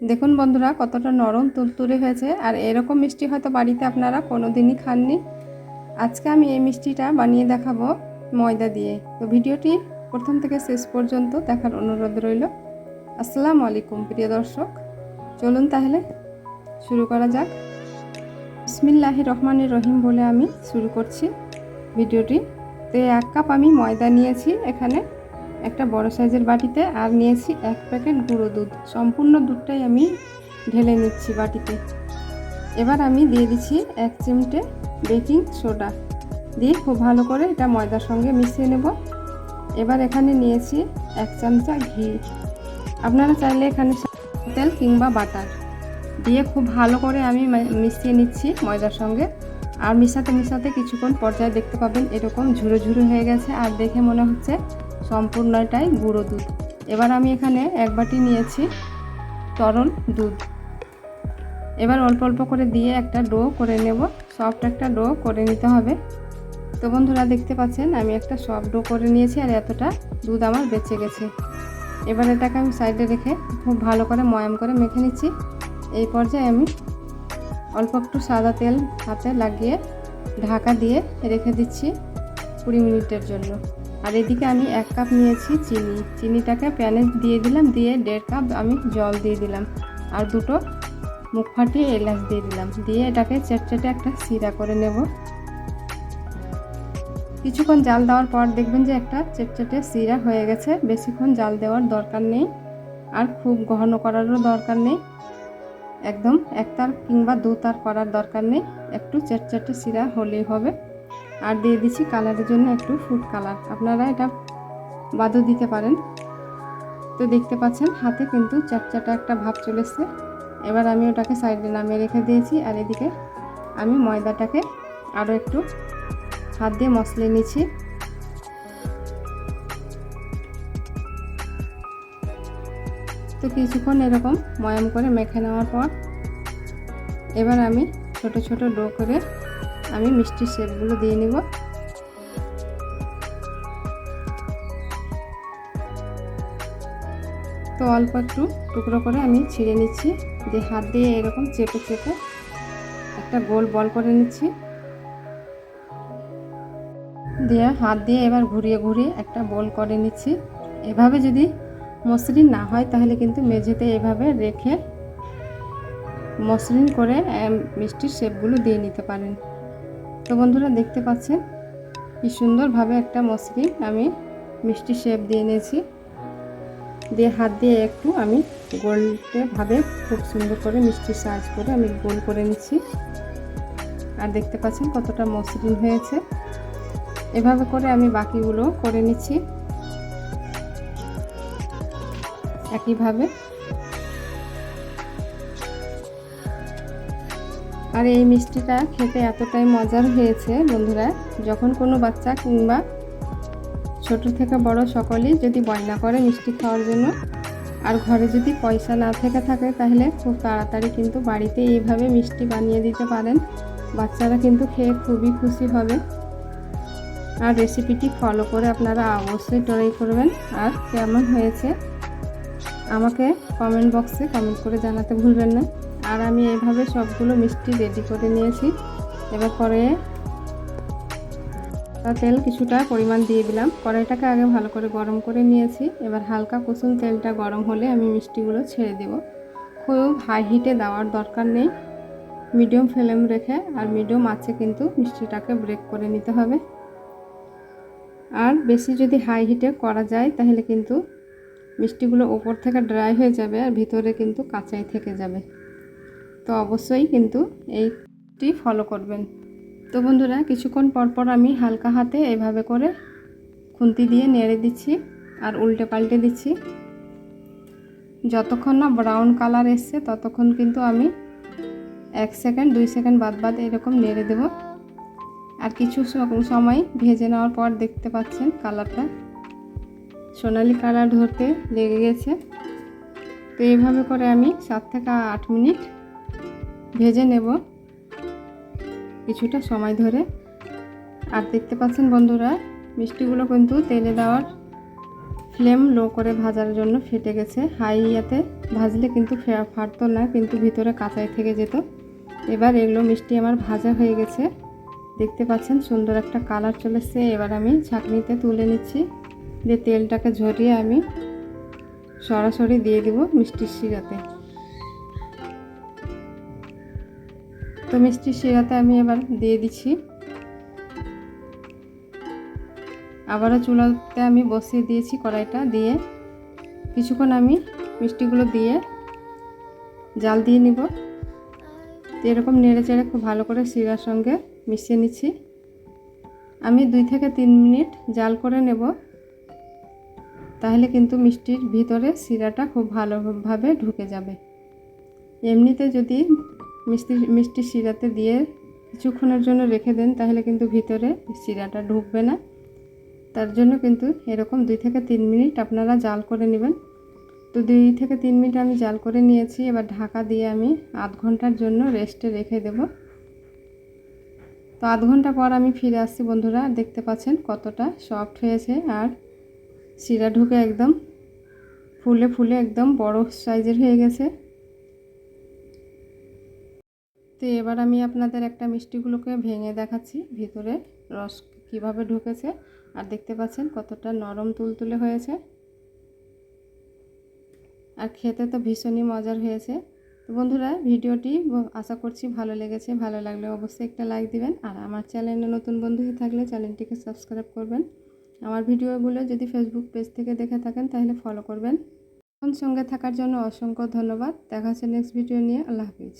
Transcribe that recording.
দেখুন বন্ধুরা, কতটা নরম তুলতুলে হয়েছে। আর এরকম মিষ্টি হয়তো বাড়িতে আপনারা কোনো দিনই খাননি। আজকে আমি এই মিষ্টিটা বানিয়ে দেখাবো ময়দা দিয়ে। তো ভিডিওটি প্রথম থেকে শেষ পর্যন্ত দেখার অনুরোধ রইল। আসসালামু আলাইকুম, প্রিয় দর্শক। চলুন তাহলে শুরু করা যাক। বিসমিল্লাহি রহমানির রহিম বলে আমি শুরু করছি ভিডিওটি। তো এক কাপ আমি ময়দা নিয়েছি এখানে। একটা বড় সাইজের বাটিতে আর নিয়েছি এক প্যাকেট গুঁড়ো দুধ। সম্পূর্ণ দুধটাই আমি ঢেলে নিচ্ছি বাটিতে। এবার আমি দিয়ে দিচ্ছি এক চিমটে বেকিং সোডা। দিয়ে খুব ভালো করে এটা ময়দার সঙ্গে মিশিয়ে নেব। এবার এখানে নিয়েছি এক চামচা ঘি। আপনারা চাইলে এখানে তেল কিংবা বাটার। দিয়ে খুব ভালো করে আমি মিশিয়ে নিচ্ছি ময়দার সঙ্গে। আর মিশাতে মিশাতে কিছুক্ষণ পর্যায়ে দেখতে পাবেন এরকম ঝুরো ঝুরো হয়ে গেছে। আর দেখে মনে হচ্ছে সম্পূর্ণটাই গুঁড়ো দুধ। এবার আমি এখানে এক বাটি নিয়েছি তরল দুধ। এবার অল্প অল্প করে দিয়ে একটা ডো করে নেব। সফট একটা ডো করে নিতে হবে। তো বন্ধুরা দেখতে পাচ্ছেন, আমি একটা সফট ডো করে নিয়েছি আর এতটা দুধ আমার বেঁচে গেছে। এবার এটাকে আমি সাইডে রেখে খুব ভালো করে ময়াম করে মেখে নিচ্ছি। এই পর্যায়ে আমি অল্প একটু সাদা তেল হাতে লাগিয়ে ঢাকা দিয়ে রেখে দিচ্ছি কুড়ি মিনিটের জন্য। আর এদিকে আমি এক কাপ নিয়েছি চিনি। চিনিটাকে প্যানে দিয়ে দিলাম, দিয়ে দেড় কাপ আমি জল দিয়ে দিলাম। আর দুটো মুখ ফাটিয়ে এলাচ দিয়ে দিলাম। দিয়ে এটাকে চেটচেটে একটা সিরা করে নেব। কিছুক্ষণ জাল দেওয়ার পর দেখবেন যে একটা চেটচেটে সিরা হয়ে গেছে। বেশিক্ষণ জাল দেওয়ার দরকার নেই। আর খুব ঘন করারও দরকার নেই। একদম একতার কিংবা দু তার করার দরকার নেই। একটু চেটচেটে সিরা হলেই হবে। আর দিয়ে দিচ্ছি কালারের জন্য একটু ফুড কালার আপনারা এটা বাদও দিতে পারেন। তো দেখতে পাচ্ছেন, হাতে কিন্তু চাটচাটা একটা ভাব চলে এসছে। এবার আমি ওটাকে সাইডে নামিয়ে রেখে দিয়েছি আর এদিকে আমি ময়দাটাকে আরও একটু হাত দিয়ে মশলে নিচ্ছি। তো কিছুক্ষণ এরকম ময়াম করে মেখে নেওয়ার পর এবার আমি ছোট ছোট ডো করে আমি মিষ্টির শেপগুলো দিয়ে নিব। তো অল্প একটু টুকরো করে আমি ছিঁড়ে নিচ্ছি। দিয়ে হাত দিয়ে এরকম চেপে চেপে একটা গোল বল করে নিচ্ছি। দিয়ে হাত দিয়ে এবার ঘুরিয়ে ঘুরিয়ে একটা বল করে নিচ্ছি। এভাবে যদি মসৃণ না হয়, তাহলে কিন্তু মেঝেতে এভাবে রেখে মসৃণ করে মিষ্টির শেপগুলো দিয়ে নিতে পারেন। তো বন্ধুরা দেখতে পাচ্ছেন কি সুন্দরভাবে একটা মসৃণ আমি মিষ্টি শেপ দিয়ে নিয়েছি দিয়ে হাত দিয়ে একটু আমি গোলটেভাবে খুব সুন্দর করে মিষ্টি সাইজ করে আমি গোল করে নিচ্ছি। আর দেখতে পাচ্ছেন কতটা মসৃণ হয়েছে। এভাবে করে আমি বাকিগুলো করে নিচ্ছি। একইভাবে আর এই মিষ্টিটা খেতে এতটাই মজার হয়েছে, বন্ধুরা। যখন কোনো বাচ্চা কিংবা ছোট থেকে বড় সকলেই যদি বয়না করে মিষ্টি খাওয়ার জন্য, আর ঘরে যদি পয়সা না থেকে থাকে, তাহলে খুব তাড়াতাড়ি কিন্তু বাড়িতে এইভাবে মিষ্টি বানিয়ে দিতে পারেন। বাচ্চারা কিন্তু খেয়ে খুবই খুশি হবে। আর রেসিপিটি ফলো করে আপনারা অবশ্যই ট্রাই করবেন। আর কেমন হয়েছে, আমাকে কমেন্ট বক্সে কমেন্ট করে জানাতে ভুলবেন না। আর আমি এভাবে সবগুলো মিষ্টি রেডি করে নিয়েছি। এবার পরে তেল কিছুটা পরিমাণ দিয়ে দিলাম। কড়াইটাকে আগে ভালো করে গরম করে নিয়েছি। এবার হালকা কুসুম তেলটা গরম হলে আমি মিষ্টিগুলো ছেড়ে দেব। খুব হাই হিটে দেওয়ার দরকার নেই। মিডিয়াম ফ্লেম রেখে আর মিডিয়াম আছে কিন্তু মিষ্টিটাকে ব্রেক করে নিতে হবে। আর বেশি যদি হাই হিটে করা যায় তাহলে কিন্তু মিষ্টিগুলো ওপর থেকে ড্রাই হয়ে যাবে আর ভিতরে কিন্তু কাঁচাই থেকে যাবে। তো অবশ্যই কিন্তু এইটি ফলো করবেন। তো বন্ধুরা, কিছুক্ষণ পর পর আমি হালকা হাতে এভাবে করে খুন্তি দিয়ে নেড়ে দিচ্ছি আর উল্টে পাল্টে দিচ্ছি। যতক্ষণ না ব্রাউন কালার এসছে, ততক্ষণ কিন্তু আমি এক সেকেন্ড, দুই সেকেন্ড বাদ বাদ এরকম নেড়ে দেব। আর কিছু সময় ভেজে নেওয়ার পর দেখতে পাচ্ছেন কালারটা সোনালি কালার ধরতে লেগে গেছে। তো এইভাবে করে আমি সাত থেকে আট মিনিট ভেজে নেব। কিছুটা সময় ধরে। আর দেখতে পাচ্ছেন বন্ধুরা, মিষ্টিগুলো কিন্তু তেলে দেওয়ার ফ্লেম লো করে ভাজার জন্য ফেটে গেছে। হাই ইয়াতে ভাজলে কিন্তু ফাটতো না, কিন্তু ভিতরে কাঁচাই থেকে যেত। এবার এগুলো মিষ্টি আমার ভাজা হয়ে গেছে। দেখতে পাচ্ছেন সুন্দর একটা কালার চলে এসছে। এবার আমি ছাঁকনিতে তুলে নিচ্ছি। দিয়ে তেলটাকে ঝরিয়ে আমি সরাসরি দিয়ে দিব মিষ্টির শিরাতে। তো মিষ্টির শিরাতে আমি এবার দিয়ে দিচ্ছি। আবারও চুলাতে আমি বসিয়ে দিয়েছি কড়াইটা দিয়ে। কিছুক্ষণ আমি মিষ্টিগুলো দিয়ে জাল দিয়ে নিব। এরকম নেড়ে চেড়ে খুব ভালো করে শিরার সঙ্গে মিশিয়ে নিচ্ছি। আমি দুই থেকে তিন মিনিট জাল করে নেব। তাহলে কিন্তু মিষ্টির ভিতরে শিরাটা খুব ভালোভাবে ঢুকে যাবে। এমনিতে যদি মিষ্টি মিষ্টি শিরাতে দিয়ে কিছুক্ষণের জন্য রেখে দেন, তাহলে কিন্তু ভিতরে শিরাটা ঢুকবে না। তার জন্য কিন্তু এরকম দুই থেকে তিন মিনিট আপনারা জাল করে নেবেন। তো দুই থেকে তিন মিনিট আমি জাল করে নিয়েছি, এবার ঢাকা দিয়ে আমি আধ ঘণ্টার জন্য রেস্টে রেখে দেব। তো আধ ঘণ্টা পর আমি ফিরে আসছি বন্ধুরা, দেখতে পাচ্ছেন কতটা সফট হয়েছে, আর শিরা ঢুকে একদম ফুলে ফুলে একদম বড় সাইজের হয়ে গেছে। তো এবার আমি আপনাদের একটা মিষ্টিগুলোকে ভেঙে দেখাচ্ছি ভিতরে রস কীভাবে ঢুকেছে। আর দেখতে পাচ্ছেন কতটা নরম তুলতুলে হয়েছে। আর খেতে তো ভীষণই মজার হয়েছে। তো বন্ধুরা, ভিডিওটি আশা করছি ভালো লেগেছে। ভালো লাগলে অবশ্যই একটা লাইক দিবেন। আর আমার চ্যানেলে নতুন বন্ধু হয়ে থাকলে চ্যানেলটিকে সাবস্ক্রাইব করবেন। আমার ভিডিওগুলো যদি ফেসবুক পেজ থেকে দেখে থাকেন, তাহলে ফলো করবেন। সঙ্গে থাকার জন্য অসংখ্য ধন্যবাদ। দেখা হচ্ছে নেক্সট ভিডিও নিয়ে। আল্লাহ হাফিজ।